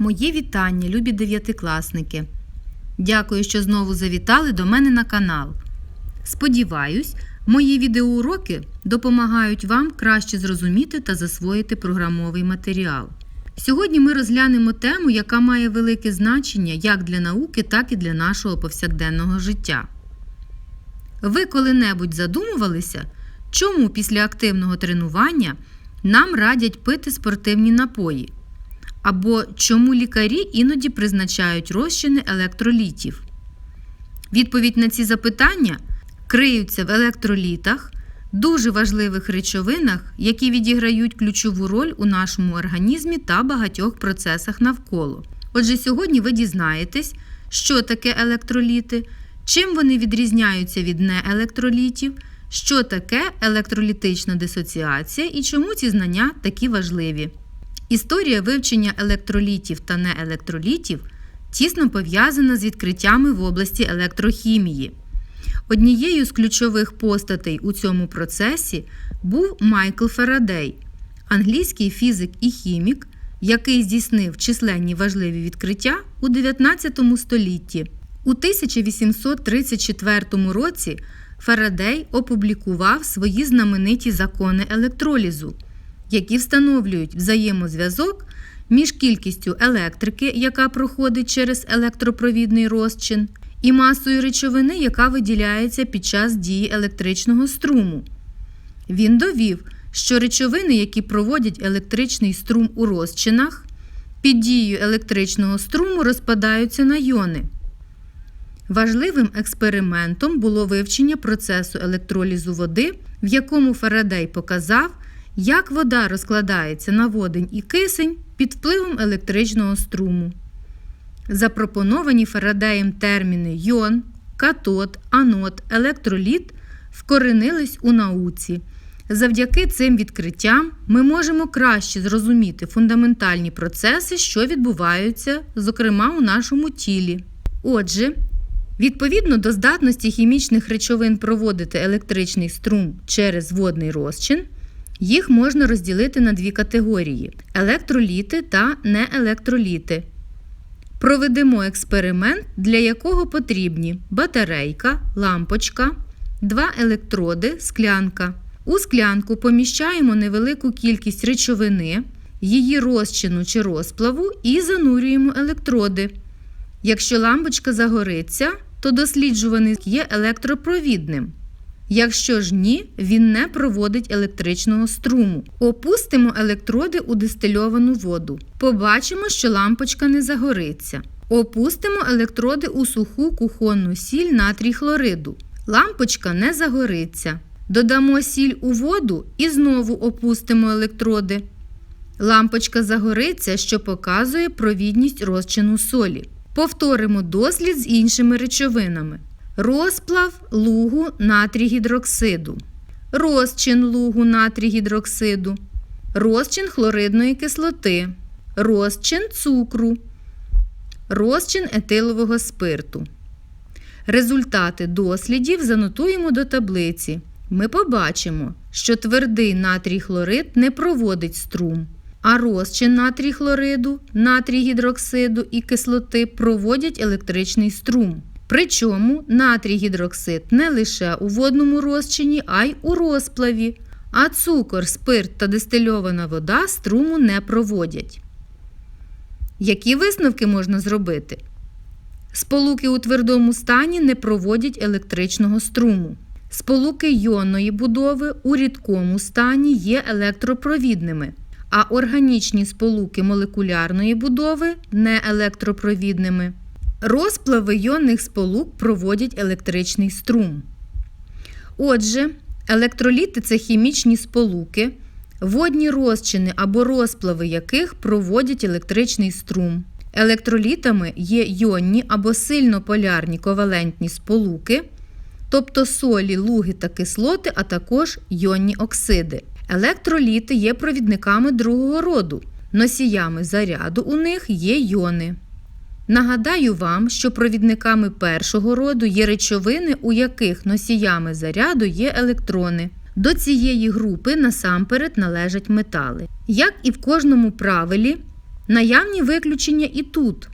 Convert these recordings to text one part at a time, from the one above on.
Мої вітання, любі дев'ятикласники. Дякую, що знову завітали до мене на канал. Сподіваюсь, мої відеоуроки допомагають вам краще зрозуміти та засвоїти програмовий матеріал. Сьогодні ми розглянемо тему, яка має велике значення як для науки, так і для нашого повсякденного життя. Ви коли-небудь задумувалися, чому після активного тренування нам радять пити спортивні напої? Або чому лікарі іноді призначають розчини електролітів? Відповідь на ці запитання криються в електролітах, дуже важливих речовинах, які відіграють ключову роль у нашому організмі та багатьох процесах навколо. Отже, сьогодні ви дізнаєтесь, що таке електроліти, чим вони відрізняються від неелектролітів, що таке електролітична дисоціація і чому ці знання такі важливі. Історія вивчення електролітів та неелектролітів тісно пов'язана з відкриттями в області електрохімії. Однією з ключових постатей у цьому процесі був Майкл Фарадей, англійський фізик і хімік, який здійснив численні важливі відкриття у 19 столітті. У 1834 році Фарадей опублікував свої знамениті закони електролізу, які встановлюють взаємозв'язок між кількістю електрики, яка проходить через електропровідний розчин, і масою речовини, яка виділяється під час дії електричного струму. Він довів, що речовини, які проводять електричний струм у розчинах, під дією електричного струму розпадаються на йони. Важливим експериментом було вивчення процесу електролізу води, в якому Фарадей показав, як вода розкладається на водень і кисень під впливом електричного струму. Запропоновані Фарадеєм терміни йон, катод, анод, електроліт вкоренились у науці. Завдяки цим відкриттям ми можемо краще зрозуміти фундаментальні процеси, що відбуваються, зокрема у нашому тілі. Отже, відповідно до здатності хімічних речовин проводити електричний струм через водний розчин, їх можна розділити на дві категорії електроліти та неелектроліти. Проведемо експеримент, для якого потрібні батарейка, лампочка, два електроди, склянка. У склянку поміщаємо невелику кількість речовини, її розчину чи розплаву і занурюємо електроди. Якщо лампочка загориться, то досліджуваний є електропровідним. Якщо ж ні, він не проводить електричного струму. Опустимо електроди у дистильовану воду. Побачимо, що лампочка не загориться. Опустимо електроди у суху кухонну сіль натрій хлориду. Лампочка не загориться. Додамо сіль у воду і знову опустимо електроди. Лампочка загориться, що показує провідність розчину солі. Повторимо дослід з іншими речовинами. Розплав лугу натрій гідроксиду, розчин лугу натрій гідроксиду, розчин хлоридної кислоти, розчин цукру, розчин етилового спирту. Результати дослідів занотуємо до таблиці. Ми побачимо, що твердий натрій хлорид не проводить струм, а розчин натрій хлориду, натрій гідроксиду і кислоти проводять електричний струм. Причому натрій гідроксид не лише у водному розчині, а й у розплаві, а цукор, спирт та дистильована вода струму не проводять. Які висновки можна зробити? Сполуки у твердому стані не проводять електричного струму. Сполуки йонної будови у рідкому стані є електропровідними, а органічні сполуки молекулярної будови не електропровідними. Розплави йонних сполук проводять електричний струм. Отже, електроліти це хімічні сполуки, водні розчини або розплави яких проводять електричний струм. Електролітами є йонні або сильно полярні ковалентні сполуки, тобто солі, луги та кислоти, а також йонні оксиди. Електроліти є провідниками другого роду. Носіями заряду у них є йони. Нагадаю вам, що провідниками першого роду є речовини, у яких носіями заряду є електрони. До цієї групи насамперед належать метали. Як і в кожному правилі, Наявні виключення і тут.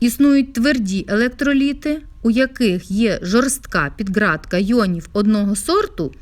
Існують тверді електроліти, у яких є жорстка підградка йонів одного сорту,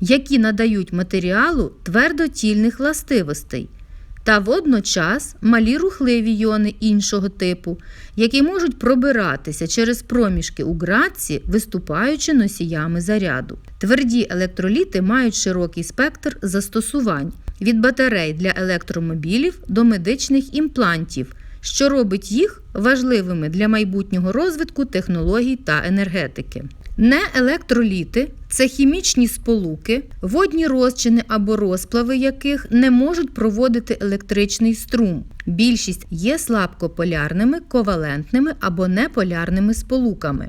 які надають матеріалу твердотільних властивостей, та водночас малі рухливі йони іншого типу, які можуть пробиратися через проміжки у градці, виступаючи носіями заряду. Тверді електроліти мають широкий спектр застосувань від батарей для електромобілів до медичних імплантів, що робить їх важливими для майбутнього розвитку технологій та енергетики. Неелектроліти це хімічні сполуки, водні розчини або розплави яких не можуть проводити електричний струм. Більшість є слабкополярними, ковалентними або неполярними сполуками.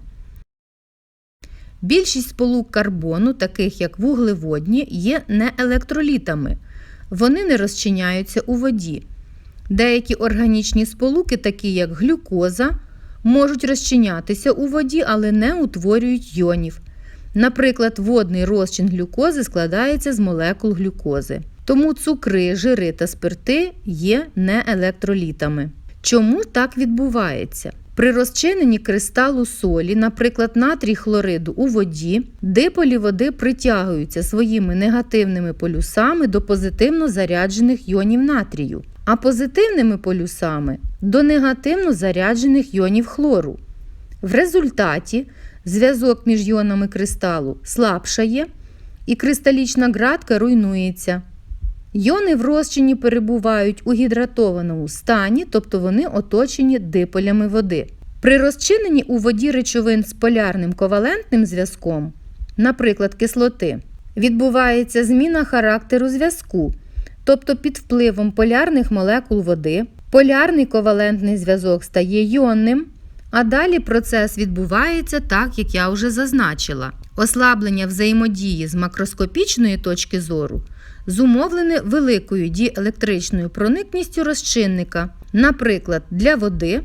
Більшість сполук карбону, таких як вуглеводні, є неелектролітами. Вони не розчиняються у воді. Деякі органічні сполуки, такі як глюкоза, можуть розчинятися у воді, але не утворюють йонів. Наприклад, водний розчин глюкози складається з молекул глюкози. Тому цукри, жири та спирти є неелектролітами. Чому так відбувається? При розчиненні кристалу солі, наприклад, натрій хлориду у воді, диполі води притягуються своїми негативними полюсами до позитивно заряджених йонів натрію, а позитивними полюсами до негативно заряджених йонів хлору. В результаті зв'язок між йонами кристалу слабшає і кристалічна ґратка руйнується. Йони в розчині перебувають у гідратованому стані, тобто вони оточені диполями води. При розчиненні у воді речовин з полярним ковалентним зв'язком, наприклад, кислоти, відбувається зміна характеру зв'язку, тобто під впливом полярних молекул води, полярний ковалентний зв'язок стає йонним, а далі процес відбувається так, як я вже зазначила. Ослаблення взаємодії з макроскопічної точки зору зумовлене великою діелектричною проникністю розчинника. Наприклад, для води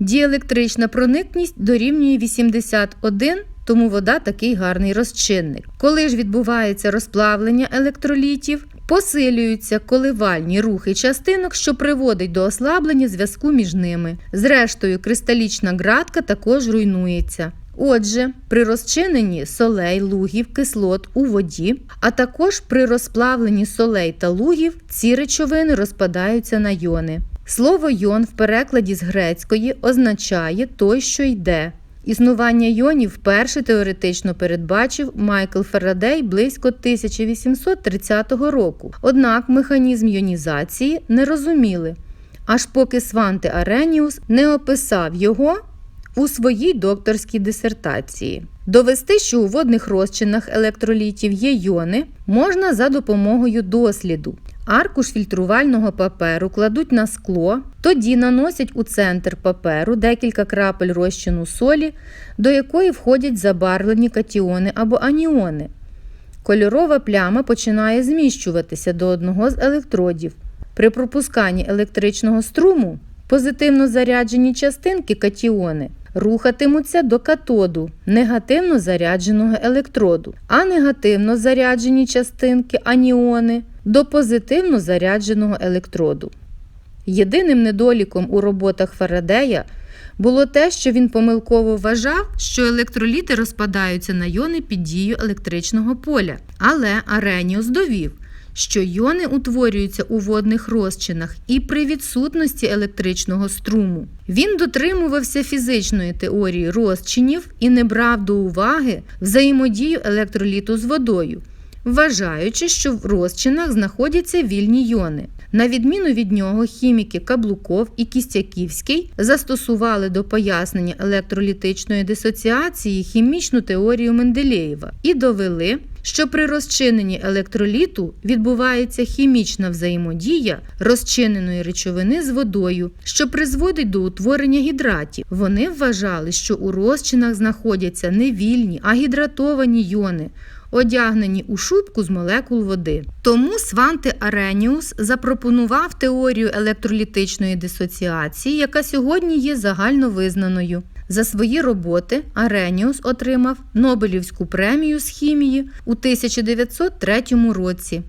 діелектрична проникність дорівнює 81, тому вода такий гарний розчинник. Коли ж відбувається розплавлення електролітів, посилюються коливальні рухи частинок, що приводить до ослаблення зв'язку між ними. Зрештою, кристалічна ґратка також руйнується. Отже, при розчиненні солей, лугів, кислот у воді, а також при розплавленні солей та лугів ці речовини розпадаються на йони. Слово йон в перекладі з грецької означає той, що йде. Існування йонів вперше теоретично передбачив Майкл Фарадей близько 1830 року. Однак механізм йонізації не розуміли, аж поки Сванте Ареніус не описав його у своїй докторській дисертації. Довести, що у водних розчинах електролітів є йони, можна за допомогою досліду. Аркуш фільтрувального паперу кладуть на скло, тоді наносять у центр паперу декілька крапель розчину солі, до якої входять забарвлені катіони або аніони. Кольорова пляма починає зміщуватися до одного з електродів. При пропусканні електричного струму позитивно заряджені частинки катіони рухатимуться до катоду негативно зарядженого електроду, а негативно заряджені частинки аніони до позитивно зарядженого електроду. Єдиним недоліком у роботах Фарадея було те, що він помилково вважав, що електроліти розпадаються на йони під дією електричного поля. Але Ареніус довів, що йони утворюються у водних розчинах і при відсутності електричного струму. Він дотримувався фізичної теорії розчинів і не брав до уваги взаємодію електроліту з водою, вважаючи, що в розчинах знаходяться вільні йони. На відміну від нього, хіміки Каблуков і Кістяківський застосували до пояснення електролітичної дисоціації хімічну теорію Менделєєва і довели, що при розчиненні електроліту відбувається хімічна взаємодія розчиненої речовини з водою, що призводить до утворення гідратів. Вони вважали, що у розчинах знаходяться не вільні, а гідратовані йони. Одягнені у шубку з молекул води. Тому Сванте Ареніус запропонував теорію електролітичної дисоціації, яка сьогодні є загальновизнаною. За свої роботи Ареніус отримав Нобелівську премію з хімії у 1903 році.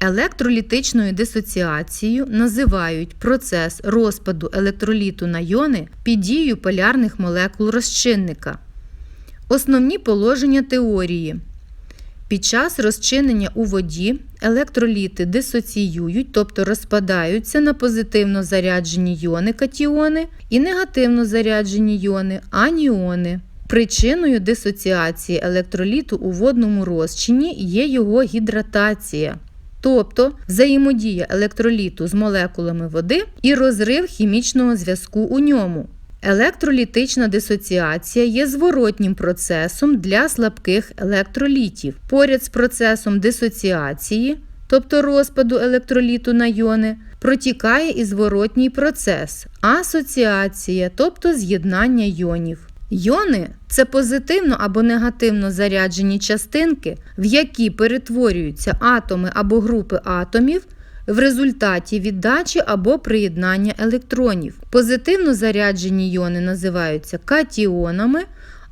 Електролітичною дисоціацією називають процес розпаду електроліту на йони під дією полярних молекул розчинника. Основні положення теорії. Під час розчинення у воді електроліти дисоціюють, тобто розпадаються на позитивно заряджені йони катіони і негативно заряджені йони аніони. Причиною дисоціації електроліту у водному розчині є його гідратація, тобто взаємодія електроліту з молекулами води і розрив хімічного зв'язку у ньому. Електролітична дисоціація є зворотнім процесом для слабких електролітів. Поряд з процесом дисоціації, тобто розпаду електроліту на йони, протікає і зворотній процес асоціація, тобто з'єднання йонів. Йони це позитивно або негативно заряджені частинки, в які перетворюються атоми або групи атомів в результаті віддачі або приєднання електронів. Позитивно заряджені йони називаються катіонами,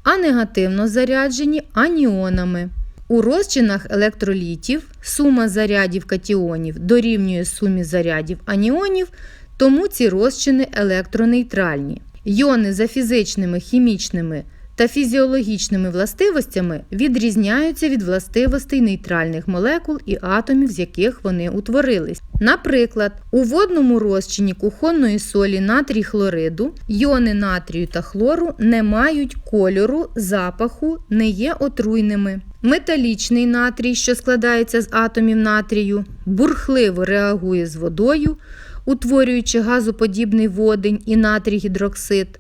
а негативно заряджені аніонами. У розчинах електролітів сума зарядів катіонів дорівнює сумі зарядів аніонів, тому ці розчини електронейтральні. Йони за фізичними, хімічними та фізіологічними властивостями відрізняються від властивостей нейтральних молекул і атомів, з яких вони утворились. Наприклад, у водному розчині кухонної солі натрій хлориду йони натрію та хлору не мають кольору, запаху, не є отруйними. Металічний натрій, що складається з атомів натрію, бурхливо реагує з водою, утворюючи газоподібний водень і натрій гідроксид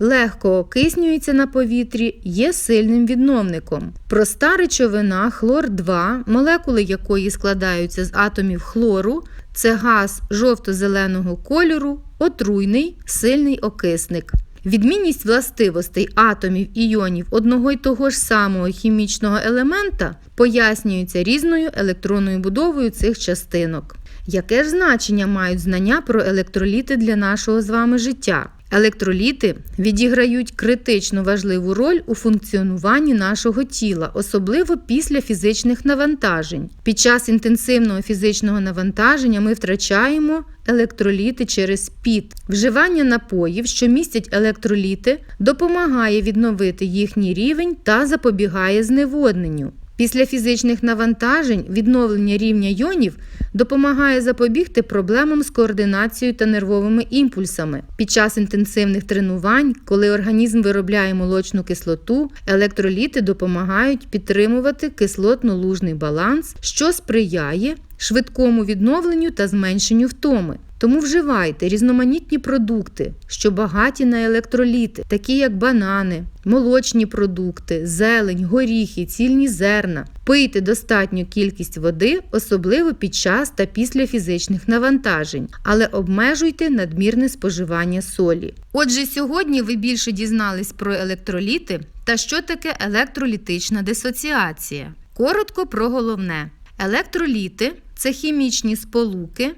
легко окиснюється на повітрі, є сильним відновником. Проста речовина хлор 2, молекули якої складаються з атомів хлору, це газ жовто-зеленого кольору, отруйний, сильний окисник. Відмінність властивостей атомів іонів одного й того ж самого хімічного елемента пояснюється різною електронною будовою цих частинок. Яке ж значення мають знання про електроліти для нашого з вами життя? Електроліти відіграють критично важливу роль у функціонуванні нашого тіла, особливо після фізичних навантажень. Під час інтенсивного фізичного навантаження ми втрачаємо електроліти через піт. Вживання напоїв, що містять електроліти, допомагає відновити їхній рівень та запобігає зневодненню. Після фізичних навантажень відновлення рівня йонів допомагає запобігти проблемам з координацією та нервовими імпульсами. Під час інтенсивних тренувань, коли організм виробляє молочну кислоту, електроліти допомагають підтримувати кислотно-лужний баланс, що сприяє швидкому відновленню та зменшенню втоми. Тому вживайте різноманітні продукти, що багаті на електроліти, такі як банани, молочні продукти, зелень, горіхи, цільні зерна. Пийте достатню кількість води, особливо під час та після фізичних навантажень, але обмежуйте надмірне споживання солі. Отже, сьогодні ви більше дізнались про електроліти та що таке електролітична дисоціація. Коротко про головне: електроліти це хімічні сполуки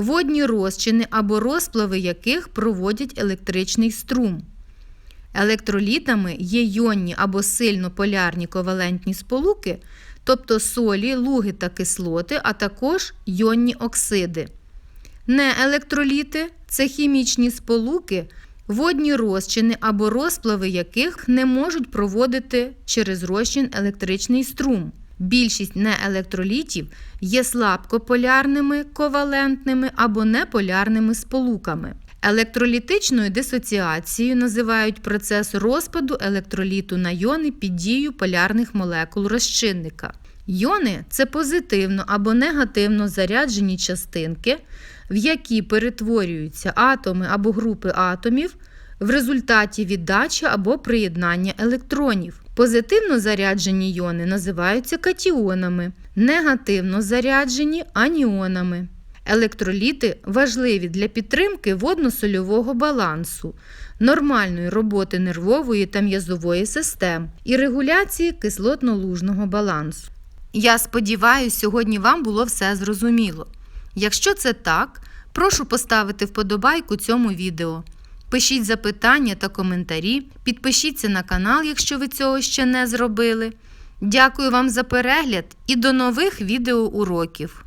водні розчини або розплави яких проводять електричний струм. Електролітами є йонні або сильно полярні ковалентні сполуки, тобто солі, луги та кислоти, а також йонні оксиди. Неелектроліти це хімічні сполуки, водні розчини або розплави яких не можуть проводити через розчин електричний струм. Більшість неелектролітів є слабкополярними, ковалентними або неполярними сполуками. Електролітичною дисоціацією називають процес розпаду електроліту на йони під дією полярних молекул розчинника. Йони це позитивно або негативно заряджені частинки, в які перетворюються атоми або групи атомів в результаті віддачі або приєднання електронів. Позитивно заряджені йони називаються катіонами, негативно заряджені аніонами. Електроліти важливі для підтримки водно-сольового балансу, нормальної роботи нервової та м'язової систем і регуляції кислотно-лужного балансу. Я сподіваюся, сьогодні вам було все зрозуміло. Якщо це так, прошу поставити вподобайку цьому відео. Пишіть запитання та коментарі, підпишіться на канал, якщо ви цього ще не зробили. Дякую вам за перегляд і до нових відеоуроків!